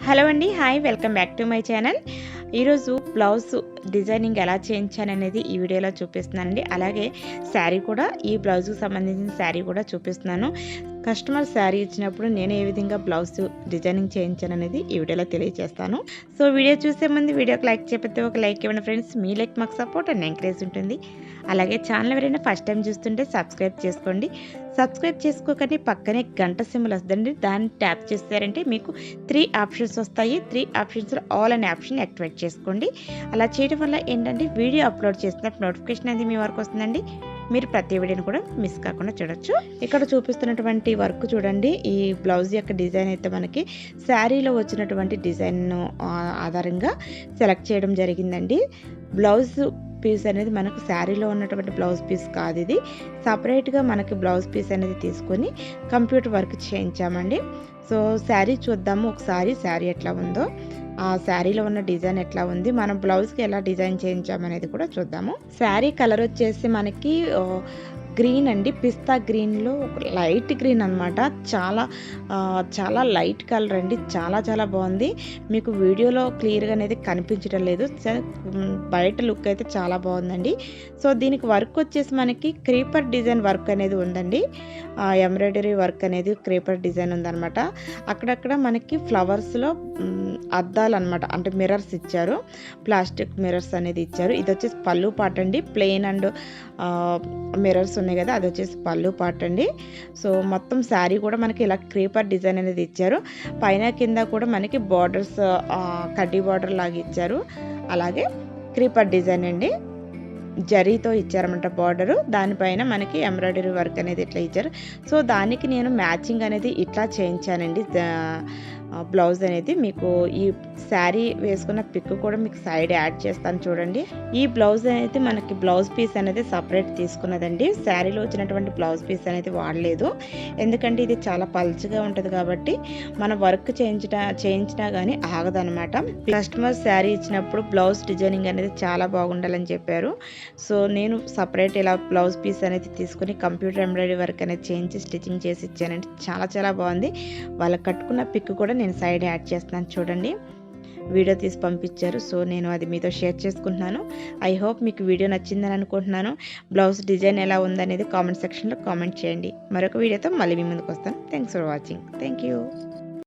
Hello అండి hi welcome back to my channel. ఈరోజు blouse designing ఎలా చేయించాననేది ఈ వీడియోలో చూపిస్తున్నానండి. అలాగే శారీ కూడా ఈ బ్లౌజ్కి సంబంధించిన శారీ కూడా చూపిస్తున్నాను. కస్టమర్ శారీ ఇచ్చినప్పుడు నేను ఏ విధంగా బ్లౌజ్ డిజైనింగ్ చేయించాను అనేది ఈ వీడియోలో తెలియజేస్తాను. సో వీడియో చూసే ముందు వీడియోకి లైక్ చెప్పితే ఒక లైక్ ఇవ్వండి ఫ్రెండ్స్. మీ లైక్ మాకు సపోర్ట్ అండ్ ఎంకరేజ్ ఉంటుంది. అలాగే ఛానల్ ఎవరైనా ఫస్ట్ టైం చూస్తుంటే సబ్స్క్రైబ్ చేసుకోండి. సబ్స్క్రైబ్ చేసుకోకండి. పక్కనే గంట సింబల్ వస్తుందండి. దాన్ని ట్యాప్ చేస్తారంటే మీకు త్రీ ఆప్షన్స్ వస్తాయి. త్రీ ఆప్షన్స్లో ఆల్ అనే ఆప్షన్ యాక్టివేట్ చేసుకోండి. అలా చేయడం వల్ల ఏంటంటే వీడియో అప్లోడ్ చేసినప్పుడు నోటిఫికేషన్ అనేది మీ వరకు వస్తుందండి. మీరు ప్రతి వీడియోని కూడా మిస్ కాకుండా చూడొచ్చు. ఇక్కడ చూపిస్తున్నటువంటి వర్క్ చూడండి. ఈ బ్లౌజ్ యొక్క డిజైన్ అయితే మనకి శారీలో వచ్చినటువంటి డిజైన్ ఆధారంగా సెలెక్ట్ చేయడం జరిగిందండి. బ్లౌజ్ పీస్ అనేది మనకు శారీలో ఉన్నటువంటి బ్లౌజ్ పీస్ కాదు ఇది. సపరేట్గా మనకి బ్లౌజ్ పీస్ అనేది తీసుకొని కంప్యూటర్ వర్క్ చేయించామండి. సో శారీ చూద్దాము. ఒకసారి శారీ ఎట్లా ఉందో. శారీలో ఉన్న డిజైన్ ఎట్లా ఉంది మనం బ్లౌజ్కి ఎలా డిజైన్ చేయించామనేది కూడా చూద్దాము. శారీ కలర్ వచ్చేసి మనకి గ్రీన్ అండి. పిస్తా గ్రీన్లో లైట్ గ్రీన్ అనమాట చాలా చాలా లైట్ కలర్ అండి. చాలా చాలా బాగుంది. మీకు వీడియోలో క్లియర్గా అనేది కనిపించడం లేదు. బయట లుక్ అయితే చాలా బాగుందండి. సో దీనికి వర్క్ వచ్చేసి మనకి క్రీపర్ డిజైన్ వర్క్ అనేది ఉందండి. ఎంబ్రాయిడరీ వర్క్ అనేది క్రీపర్ డిజైన్ ఉందన్నమాట. అక్కడక్కడ మనకి ఫ్లవర్స్లో అద్దాలు అనమాట అంటే మిర్రర్స్ ఇచ్చారు. ప్లాస్టిక్ మిర్రర్స్ అనేది ఇచ్చారు. ఇది వచ్చేసి పళ్ళు పాట అండి ప్లెయిన్ అండ్ మిర్రర్స్ ఉన్నాయి కదా అది వచ్చేసి పళ్ళు పాట అండి. సో మొత్తం శారీ కూడా మనకి ఇలా క్రీపర్ డిజైన్ అనేది ఇచ్చారు. పైన కింద కూడా మనకి బార్డర్స్ కడ్డీ బార్డర్ లాగా ఇచ్చారు. అలాగే క్రీపర్ డిజైన్ అండి. జరీతో ఇచ్చారన్నమాట బార్డరు. దానిపైన మనకి ఎంబ్రాయిడరీ వర్క్ అనేది ఇట్లా ఇచ్చారు. సో దానికి నేను మ్యాచింగ్ అనేది ఇట్లా చేయించానండి. బ్లౌజ్ అనేది మీకు ఈ శారీ వేసుకున్న పిక్ కూడా మీకు సైడ్ యాడ్ చేస్తాను చూడండి. ఈ బ్లౌజ్ అనేది మనకి బ్లౌజ్ పీస్ అనేది సపరేట్ తీసుకున్నదండి. శారీలో వచ్చినటువంటి బ్లౌజ్ పీస్ అనేది వాడలేదు. ఎందుకంటే ఇది చాలా పల్చగా ఉంటుంది కాబట్టి మన వర్క్ చేయించిన చేయించినా కానీ ఆగదనమాట కస్టమర్ శారీ ఇచ్చినప్పుడు బ్లౌజ్ డిజైనింగ్ అనేది చాలా బాగుండాలని చెప్పారు. సో నేను సపరేట్ ఇలా బ్లౌజ్ పీస్ అనేది తీసుకుని కంప్యూటర్ ఎంబ్రాయిడరీ వర్క్ అనేది చేయించి స్టిచ్చింగ్ చేసి ఇచ్చానండి. చాలా చాలా బాగుంది. వాళ్ళకి కట్టుకున్న పిక్ కూడా నేను సైడ్ యాడ్ చేస్తున్నాను చూడండి. వీడియో తీసి పంపించారు సో నేను అది మీతో షేర్ చేసుకుంటున్నాను. ఐ హోప్ మీకు వీడియో నచ్చిందని అనుకుంటున్నాను. బ్లౌజ్ డిజైన్ ఎలా ఉందనేది కామెంట్ సెక్షన్లో కామెంట్ చేయండి. మరొక వీడియోతో మళ్ళీ మీ ముందుకు వస్తాను. Thanks for watching. Thank you.